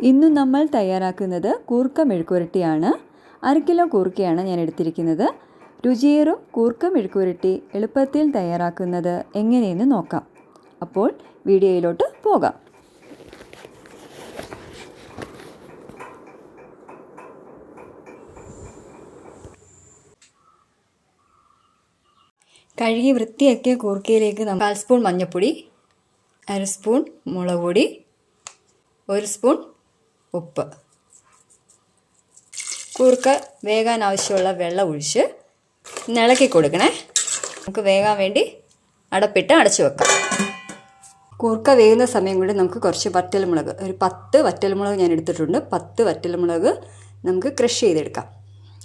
ഇന്ന് നമ്മൾ തയ്യാറാക്കുന്നത് കൂർക്ക മെഴുക്കുരട്ടിയാണ് അര കിലോ കൂർക്കയാണ് ഞാൻ എടുത്തിരിക്കുന്നത്. രുചിയേറും കൂർക്ക മെഴുക്കുരട്ടി എളുപ്പത്തിൽ തയ്യാറാക്കുന്നത് എങ്ങനെയെന്ന് നോക്കാം. അപ്പോൾ വീഡിയോയിലോട്ട് പോകാം. കഴുകി വൃത്തിയാക്കിയ കൂർക്കയിലേക്ക് നമ്മൾ കാൽ സ്പൂൺ മഞ്ഞൾപ്പൊടി അര സ്പൂൺ മുളക് പൊടി ഒരു സ്പൂൺ ഉപ്പ്. കൂർക്ക വേകാൻ ആവശ്യമുള്ള വെള്ളം ഒഴിച്ച് ഇളക്കി കൊടുക്കണേ. നമുക്ക് വേകാൻ വേണ്ടി അടപ്പിട്ട് അടച്ചു വെക്കാം. കൂർക്ക വേകുന്ന സമയം കൊണ്ട് നമുക്ക് കുറച്ച് വറ്റൽമുളക് ഒരു പത്ത് വറ്റൽമുളക് ഞാൻ എടുത്തിട്ടുണ്ട്. പത്ത് വറ്റൽമുളക് നമുക്ക് ക്രഷ് ചെയ്തെടുക്കാം.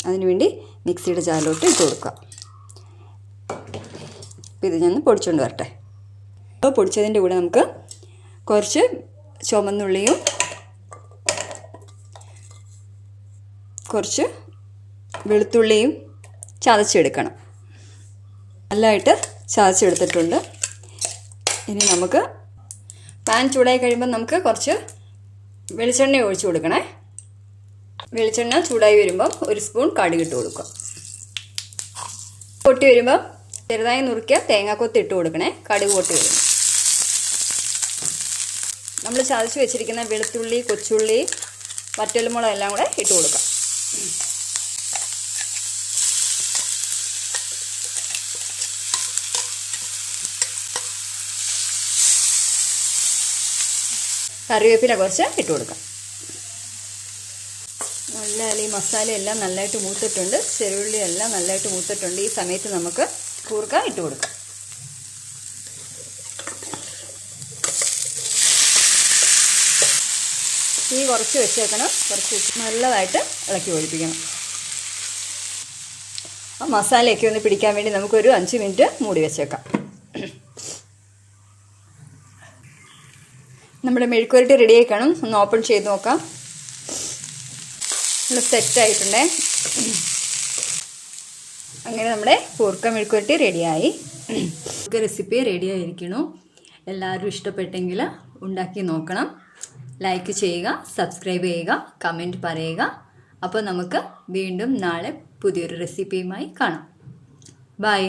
അതിനുവേണ്ടി മിക്സിയുടെ ജാറിലോട്ട് ഇട്ട് കൊടുക്കാം. ഇത് ഞാൻ പൊടിച്ചുകൊണ്ട് വരട്ടെ. അപ്പോൾ പൊടിച്ചതിന്റെ കൂടെ നമുക്ക് കുറച്ച് ചുമന്നുള്ളിയും കുറച്ച് വെളുത്തുള്ളിയും ചതച്ചെടുക്കണം. നല്ലതായിട്ട് ചതച്ചെടുത്തിട്ടുണ്ട്. ഇനി നമുക്ക് പാൻ ചൂടായി കഴിയുമ്പോൾ നമുക്ക് കുറച്ച് വെളിച്ചെണ്ണ ഒഴിച്ചു കൊടുക്കണേ. വെളിച്ചെണ്ണ ചൂടായി വരുമ്പോൾ ഒരു സ്പൂൺ കടുകിട്ട് കൊടുക്കുക. പൊട്ടി വരുമ്പോൾ ചെറുതായി നുറുക്കിയ തേങ്ങാക്കൊത്ത് ഇട്ട് കൊടുക്കണേ. കടുക് പൊട്ടി വരും നമ്മൾ ചതച്ച് വെച്ചിരിക്കുന്ന വെളുത്തുള്ളി കൊച്ചുള്ളി വറ്റൽമുളക് എല്ലാം കൂടെ ഇട്ട് കൊടുക്കാം. കറിവേപ്പില കുറച്ച് ഇട്ട് കൊടുക്കാം. നല്ല ഈ മസാല എല്ലാം നല്ലതായിട്ട് മൂത്തിട്ടുണ്ട്. ചെറുള്ളി എല്ലാം നല്ലതായിട്ട് മൂത്തിട്ടുണ്ട്. ഈ സമയത്ത് നമുക്ക് കൂർക്ക ഇട്ട് കൊടുക്കാം. ഈ കുറച്ച് വെച്ചേക്കണം. കുറച്ച് നല്ലതായിട്ട് ഇളക്കി ഒഴിപ്പിക്കണം. ആ മസാലയൊക്കെ ഒന്ന് പിടിക്കാൻ വേണ്ടി നമുക്കൊരു അഞ്ച് മിനിറ്റ് മൂടി വെച്ചേക്കാം. നമ്മുടെ മെഴുക്കുവരട്ടി റെഡി ആക്കണം കാണും ഒന്ന് ഓപ്പൺ ചെയ്ത് നോക്കാം. നമ്മൾ സെറ്റായിട്ടുണ്ടേ അങ്ങനെ നമ്മുടെ കൂർക്ക മെഴുക്കുവരട്ടി റെഡിയായി കൂർക്ക റെസിപ്പി റെഡി ആയിരിക്കണു എല്ലാവരും ഇഷ്ടപ്പെട്ടെങ്കിൽ ഉണ്ടാക്കി നോക്കണം. ലൈക്ക് ചെയ്യുക സബ്സ്ക്രൈബ് ചെയ്യുക കമന്റ് പറയുക. അപ്പോൾ നമുക്ക് വീണ്ടും നാളെ പുതിയൊരു റെസിപ്പിയുമായി കാണാം. ബൈ